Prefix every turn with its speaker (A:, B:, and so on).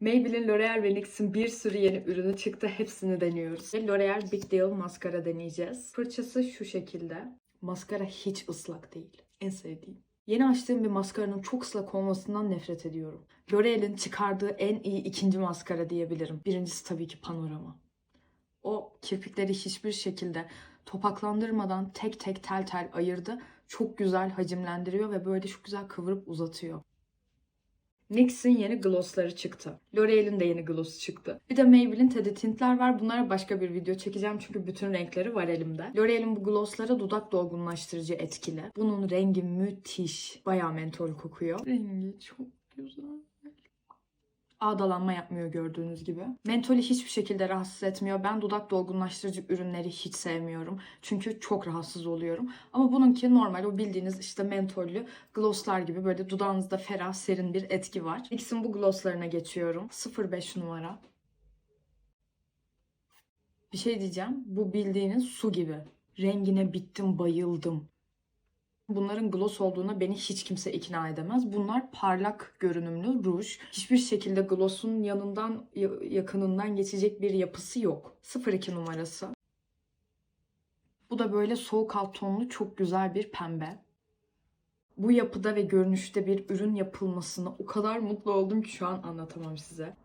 A: Maybelline, L'Oreal ve NYX'in bir sürü yeni ürünü çıktı. Hepsini deniyoruz. L'Oreal Big Deal maskara deneyeceğiz. Fırçası şu şekilde. Maskara hiç ıslak değil. En sevdiğim. Yeni açtığım bir maskaranın çok ıslak olmasından nefret ediyorum. L'Oreal'in çıkardığı en iyi ikinci maskara diyebilirim. Birincisi tabii ki Panorama. O kirpikleri hiçbir şekilde topaklandırmadan tek tek tel tel ayırdı. Çok güzel hacimlendiriyor ve böyle çok güzel kıvırıp uzatıyor. NYX'in yeni glossları çıktı. L'Oreal'in de yeni glossu çıktı. Bir de Maybelline Teddy Tint'ler var. Bunlara başka bir video çekeceğim çünkü bütün renkleri var elimde. L'Oreal'in bu glossları dudak dolgunlaştırıcı etkili. Bunun rengi müthiş. Bayağı mentol kokuyor. Rengi çok güzel. Ağdalanma yapmıyor gördüğünüz gibi. Mentolü hiçbir şekilde rahatsız etmiyor. Ben dudak dolgunlaştırıcı ürünleri hiç sevmiyorum. Çünkü çok rahatsız oluyorum. Ama bununki normal o bildiğiniz işte mentollü glosslar gibi böyle dudağınızda ferah serin bir etki var. NYX'in bu glosslarına geçiyorum. 05 numara. Bir şey diyeceğim. Bu bildiğiniz su gibi. Rengine bittim, bayıldım. Bunların gloss olduğuna beni hiç kimse ikna edemez. Bunlar parlak görünümlü ruj. Hiçbir şekilde gloss'un yanından ya- yakınından geçecek bir yapısı yok. 02 numarası. Bu da böyle soğuk alt tonlu çok güzel bir pembe. Bu yapıda ve görünüşte bir ürün yapılmasına o kadar mutlu oldum ki şu an anlatamam size.